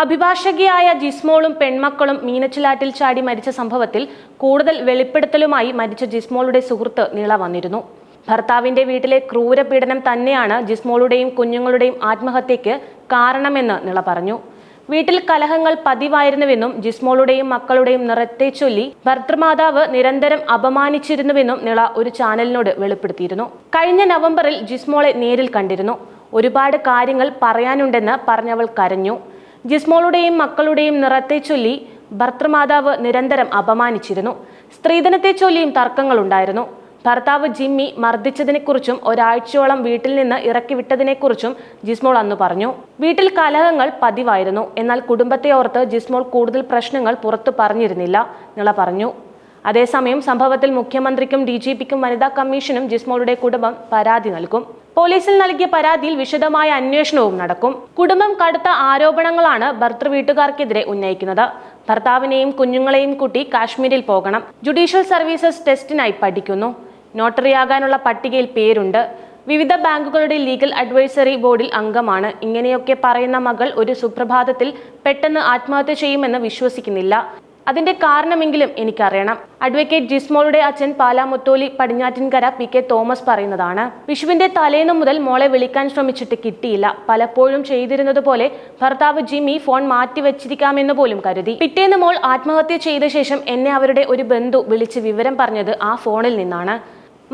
അഭിഭാഷകയായ ജിസ്മോളും പെൺമക്കളും മീനച്ചിലാറ്റിൽ ചാടി മരിച്ച സംഭവത്തിൽ കൂടുതൽ വെളിപ്പെടുത്തലുമായി മരിച്ച ജിസ്മോളുടെ സുഹൃത്ത് നീള വന്നിരുന്നു. ഭർത്താവിന്റെ വീട്ടിലെ ക്രൂരപീഡനം തന്നെയാണ് ജിസ്മോളുടെയും കുഞ്ഞുങ്ങളുടെയും ആത്മഹത്യയ്ക്ക് കാരണമെന്ന് നിള പറഞ്ഞു. വീട്ടിൽ കലഹങ്ങൾ പതിവായിരുന്നുവെന്നും ജിസ്മോളുടെയും മക്കളുടെയും നിറത്തെ ചൊല്ലി ഭർത്തൃമാതാവ് നിരന്തരം അപമാനിച്ചിരുന്നുവെന്നും നിള ഒരു ചാനലിനോട് വെളിപ്പെടുത്തിയിരുന്നു. കഴിഞ്ഞ നവംബറിൽ ജിസ്മോളെ നേരിൽ കണ്ടിരുന്നു. ഒരുപാട് കാര്യങ്ങൾ പറയാനുണ്ടെന്ന് പറഞ്ഞവൾ കരഞ്ഞു. ജിസ്മോളുടെയും മക്കളുടെയും നിറത്തെ ചൊല്ലി ഭർത്തൃമാതാവ് നിരന്തരം അപമാനിച്ചിരുന്നു. സ്ത്രീധനത്തെ ചൊല്ലിയും തർക്കങ്ങളുണ്ടായിരുന്നു. ഭർത്താവ് ജിമ്മി മർദ്ദിച്ചതിനെക്കുറിച്ചും ഒരാഴ്ചയോളം വീട്ടിൽ നിന്ന് ഇറക്കി വിട്ടതിനെക്കുറിച്ചും ജിസ്മോൾ അന്ന് പറഞ്ഞു. വീട്ടിൽ കലഹങ്ങൾ പതിവായിരുന്നു. എന്നാൽ കുടുംബത്തെ ഓർത്ത് ജിസ്മോൾ കൂടുതൽ പ്രശ്നങ്ങൾ പുറത്തു പറഞ്ഞിരുന്നില്ല. നിള പറഞ്ഞു. അതേസമയം സംഭവത്തിൽ മുഖ്യമന്ത്രിക്കും ഡി ജി പിക്കും വനിതാ കമ്മീഷനും ജിസ്മോളുടെ കുടുംബം പരാതി നൽകും. പോലീസിൽ നൽകിയ പരാതിയിൽ വിശദമായ അന്വേഷണവും നടക്കും. കുടുംബം കടുത്ത ആരോപണങ്ങളാണ് ഭർത്തൃ വീട്ടുകാർക്കെതിരെ ഉന്നയിക്കുന്നത്. ഭർത്താവിനെയും കുഞ്ഞുങ്ങളെയും കൂട്ടി കാശ്മീരിൽ പോകണം. ജുഡീഷ്യൽ സർവീസസ് ടെസ്റ്റിനായി പഠിക്കുന്നു. നോട്ടറിയാകാനുള്ള പട്ടികയിൽ പേരുണ്ട്. വിവിധ ബാങ്കുകളുടെ ലീഗൽ അഡ്വൈസറി ബോർഡിൽ അംഗമാണ്. ഇങ്ങനെയൊക്കെ പറയുന്ന മകൾ ഒരു സുപ്രഭാതത്തിൽ പെട്ടെന്ന് ആത്മഹത്യ ചെയ്യുമെന്ന് വിശ്വസിക്കുന്നില്ല. അതിന്റെ കാരണമെങ്കിലും എനിക്കറിയണം. അഡ്വക്കേറ്റ് ജിസ്മോളുടെ അച്ഛൻ Palamutholi Padinjattinkara P K Thomas പറയുന്നതാണ്. വിഷുവിന്റെ തലേന്നു മുതൽ മോളെ വിളിക്കാൻ ശ്രമിച്ചിട്ട് കിട്ടിയില്ല. പലപ്പോഴും ചെയ്തിരുന്നത് പോലെ ഭർത്താവ് ജിമ്മി ഫോൺ മാറ്റിവെച്ചിരിക്കാമെന്ന് പോലും കരുതി. പിറ്റേന്ന് മോൾ ആത്മഹത്യ ചെയ്ത ശേഷം എന്നെ അവരുടെ ഒരു ബന്ധു വിളിച്ച് വിവരം പറഞ്ഞത് ആ ഫോണിൽ നിന്നാണ്.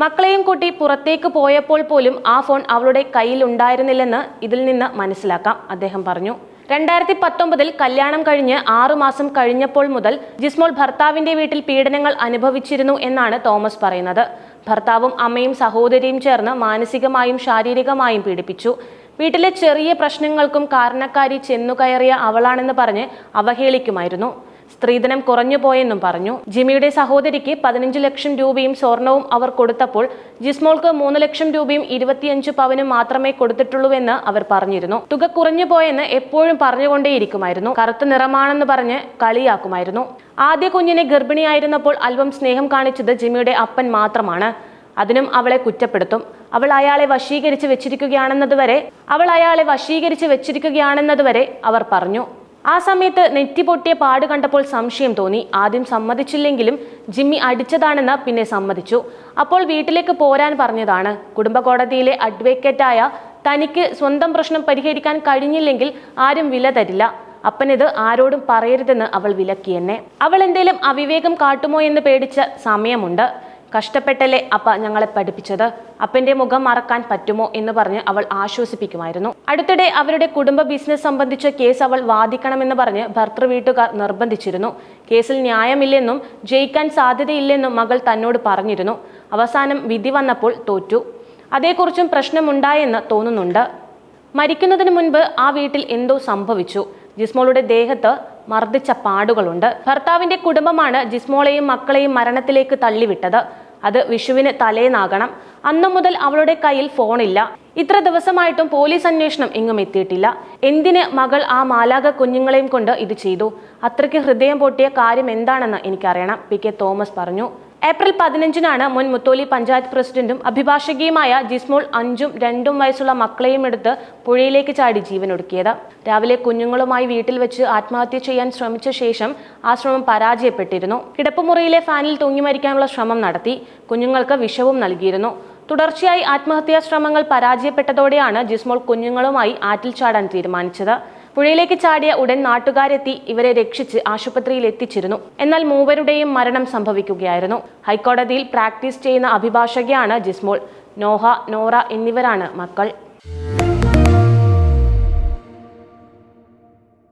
മക്കളെയും കൂട്ടി പുറത്തേക്ക് പോയപ്പോൾ പോലും ആ ഫോൺ അവളുടെ കയ്യിൽ ഉണ്ടായിരുന്നില്ലെന്ന് ഇതിൽ നിന്ന് മനസ്സിലാക്കാം അദ്ദേഹം പറഞ്ഞു. രണ്ടായിരത്തി പത്തൊമ്പതിൽ കല്യാണം കഴിഞ്ഞ് ആറുമാസം കഴിഞ്ഞപ്പോൾ മുതൽ ജിസ്മോൾ ഭർത്താവിന്റെ വീട്ടിൽ പീഡനങ്ങൾ അനുഭവിച്ചിരുന്നു എന്നാണ് തോമസ് പറയുന്നത്. ഭർത്താവും അമ്മയും സഹോദരിയും ചേർന്ന് മാനസികമായും ശാരീരികമായും പീഡിപ്പിച്ചു. വീട്ടിലെ ചെറിയ പ്രശ്നങ്ങൾക്കും കാരണക്കാരി ചെന്നുകയറിയ അവളാണെന്ന് പറഞ്ഞ് അവഹേളിക്കുമായിരുന്നു. സ്ത്രീധനം കുറഞ്ഞുപോയെന്നും പറഞ്ഞു. ജിമിയുടെ സഹോദരിക്ക് പതിനഞ്ച് ലക്ഷം രൂപയും സ്വർണവും അവർ കൊടുത്തപ്പോൾ ജിസ്മോൾക്ക് മൂന്ന് ലക്ഷം രൂപയും ഇരുപത്തിയഞ്ച് പവനും മാത്രമേ കൊടുത്തിട്ടുള്ളൂവെന്ന് അവർ പറഞ്ഞിരുന്നു. തുക കുറഞ്ഞു പോയെന്ന് എപ്പോഴും പറഞ്ഞുകൊണ്ടേയിരിക്കുമായിരുന്നു. കറുത്ത നിറമാണെന്ന് പറഞ്ഞ് കളിയാക്കുമായിരുന്നു. ആദ്യ കുഞ്ഞിനെ ഗർഭിണിയായിരുന്നപ്പോൾ അല്പം സ്നേഹം കാണിച്ചത് ജിമിയുടെ അപ്പൻ മാത്രമാണ്. അതിനും അവളെ കുറ്റപ്പെടുത്തും. അവൾ അയാളെ വശീകരിച്ച് വെച്ചിരിക്കുകയാണെന്നതുവരെ അവൾ അയാളെ വശീകരിച്ച് വെച്ചിരിക്കുകയാണെന്നതുവരെ അവർ പറഞ്ഞു. ആ സമയത്ത് നെറ്റി പൊട്ടിയ പാട് കണ്ടപ്പോൾ സംശയം തോന്നി. ആദ്യം സമ്മതിച്ചില്ലെങ്കിലും ജിമ്മി അടിച്ചതാണെന്ന് പിന്നെ സമ്മതിച്ചു. അപ്പോൾ വീട്ടിലേക്ക് പോരാൻ പറഞ്ഞതാണ്. കുടുംബ കോടതിയിലെ അഡ്വക്കേറ്റായ തനിക്ക് സ്വന്തം പ്രശ്നം പരിഹരിക്കാൻ കഴിഞ്ഞില്ലെങ്കിൽ ആരും വില തരില്ല. അപ്പനിത് ആരോടും പറയരുതെന്ന് അവൾ വിലക്കി എന്നെ അവൾ എന്തേലും അവിവേകം കാട്ടുമോ എന്ന് പേടിച്ച സമയമുണ്ട്. കഷ്ടപ്പെട്ടല്ലേ അപ്പ ഞങ്ങളെ പഠിപ്പിച്ചത്? അപ്പന്റെ മുഖം മറക്കാൻ പറ്റുമോ എന്ന് പറഞ്ഞ് അവൾ ആശ്വസിപ്പിക്കുമായിരുന്നു. അടുത്തിടെ അവരുടെ കുടുംബ ബിസിനസ് സംബന്ധിച്ച കേസ് അവൾ വാദിക്കണമെന്ന് പറഞ്ഞ് ഭർത്തൃ വീട്ടുകാർ നിർബന്ധിച്ചിരുന്നു. കേസിൽ ന്യായമില്ലെന്നും ജയിക്കാൻ സാധ്യതയില്ലെന്നും മകൾ തന്നോട് പറഞ്ഞിരുന്നു. അവസാനം വിധി വന്നപ്പോൾ തോറ്റു. അതേക്കുറിച്ചും പ്രശ്നമുണ്ടായെന്ന് തോന്നുന്നുണ്ട്. മരിക്കുന്നതിന് മുൻപ് ആ വീട്ടിൽ എന്തോ സംഭവിച്ചു. ജിസ്മോളുടെ ദേഹത്ത് മർദ്ദിച്ച പാടുകളുണ്ട്. ഭർത്താവിന്റെ കുടുംബമാണ് ജിസ്മോളെയും മക്കളെയും മരണത്തിലേക്ക് തള്ളിവിട്ടത്. അത് വിഷുവിന് തലേന്നാകണം. അന്നു മുതൽ അവളുടെ കയ്യിൽ ഫോണില്ല. ഇത്ര ദിവസമായിട്ടും പോലീസ് അന്വേഷണം എങ്ങും എത്തിയിട്ടില്ല. എന്തിന് മകൾ ആ മാലാക കുഞ്ഞുങ്ങളെയും കൊണ്ട് ഇത് ചെയ്തു? അത്രയ്ക്ക് ഹൃദയം പൊട്ടിയ കാര്യം എന്താണെന്ന് എനിക്കറിയണം. പി കെ തോമസ് പറഞ്ഞു. ഏപ്രിൽ പതിനഞ്ചിനാണ് മുൻ മുത്തോലി പഞ്ചായത്ത് പ്രസിഡന്റും അഭിഭാഷകയുമായ ജിസ്മോൾ അഞ്ചും രണ്ടും വയസ്സുള്ള മക്കളെയും എടുത്ത് പുഴയിലേക്ക് ചാടി ജീവനൊടുക്കിയത്. രാവിലെ കുഞ്ഞുങ്ങളുമായി വീട്ടിൽ വെച്ച് ആത്മഹത്യ ചെയ്യാൻ ശ്രമിച്ച ശേഷം ആ ശ്രമം പരാജയപ്പെട്ടിരുന്നു. കിടപ്പുമുറിയിലെ ഫാനിൽ തൂങ്ങി മരിക്കാനുള്ള ശ്രമം നടത്തി. കുഞ്ഞുങ്ങൾക്ക് വിഷവും നൽകിയിരുന്നു. തുടർച്ചയായി ആത്മഹത്യാ ശ്രമങ്ങൾ പരാജയപ്പെട്ടതോടെയാണ് ജിസ്മോൾ കുഞ്ഞുങ്ങളുമായി ആറ്റിൽ ചാടാൻ തീരുമാനിച്ചത്. പുഴയിലേക്ക് ചാടിയ ഉടൻ നാട്ടുകാരെത്തി ഇവരെ രക്ഷിച്ച് ആശുപത്രിയിൽ എത്തിച്ചിരുന്നു. എന്നാൽ മൂവരുടെയും മരണം സംഭവിക്കുകയായിരുന്നു. ഹൈക്കോടതിയിൽ പ്രാക്ടീസ് ചെയ്യുന്ന അഭിഭാഷകയാണ് ജിസ്മോൾ. നോഹ നോറ എന്നിവരാണ് മക്കൾ.